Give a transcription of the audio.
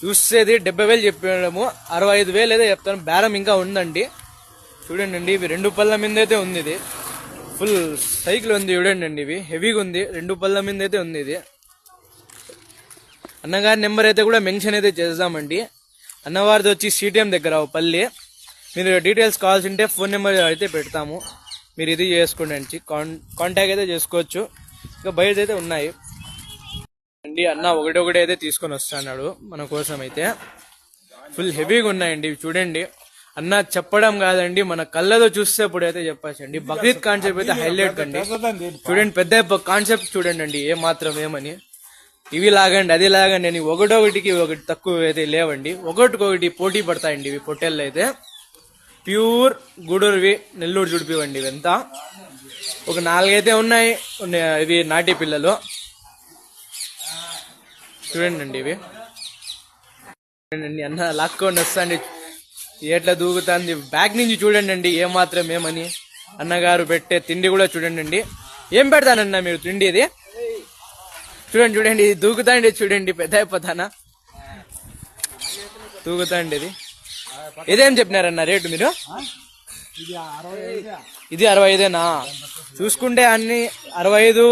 చూసేది డెబ్బై వేలు చెప్పడము అరవై ఐదు వేలు ఏదో చెప్తాను. బేరం ఇంకా ఉందండి. చూడండి అండి ఇవి రెండు పళ్ళ మీద అయితే ఉంది ఇది. ఫుల్ సైకిల్ ఉంది చూడండి అండి ఇవి. హెవీగా ఉంది. రెండు పళ్ళ మీద అయితే ఉంది ఇది. అన్నగారి నెంబర్ అయితే కూడా మెన్షన్ అయితే చేద్దామండి. అన్నవారిది వచ్చి సిటిఎం దగ్గర పల్లి. మీరు డీటెయిల్స్ కావాల్సి ఉంటే ఫోన్ నెంబర్ అయితే పెడతాము. మీరు ఇది చేసుకోండి కాన్ కాంటాక్ట్ అయితే చేసుకోవచ్చు. ఇంకా బయట అయితే ఉన్నాయి. ఉన్నాయండి అన్న ఒకటి ఒకటి అయితే తీసుకొని వస్తున్నాడు మన కోసం అయితే. ఫుల్ హెవీగా ఉన్నాయండి ఇవి చూడండి. అన్న చెప్పడం కాదండి మన కళ్ళతో చూస్తే ఇప్పుడు అయితే చెప్పచ్చండి. బక్రీద్ కాన్సెప్ట్ అయితే హైలైట్ అండి చూడండి పెద్ద కాన్సెప్ట్ చూడండి అండి ఏ మాత్రం ఏమని. ఇవి లాగండి అది లాగండి అని ఒకటొకటికి ఒకటి తక్కువ అయితే లేవండి. ఒకటికొకటి పోటీ పడతాయండి ఇవి పొట్టేళ్ళు అయితే. ప్యూర్ గూడూరువి నెల్లూరు జుడిపివండి ఇవంతా. ఒక నాలుగైతే ఉన్నాయి ఇవి నాటి పిల్లలు. చూడండి అండి ఇవి. చూడండి అన్న లాక్కొని వస్తాండి. ఎట్లా దూకుతాంది? బ్యాగ్ నుంచి చూడండి అండి ఏమాత్రం మాత్రం ఏమని. అన్నగారు పెట్టే తిండి కూడా చూడండి అండి. ఏం పెడతానన్న మీరు తిండి ఇది? చూడండి చూడండి ఇది దూకుతాండి చూడండి పెద్ద అయిపోతానా? దూకుతాండి ఇది. ఇదేం చెప్పినారన్న రేటు మీరు? ఇది అరవై ఐదేనా? చూసుకుంటే అన్ని అరవై ఐదు.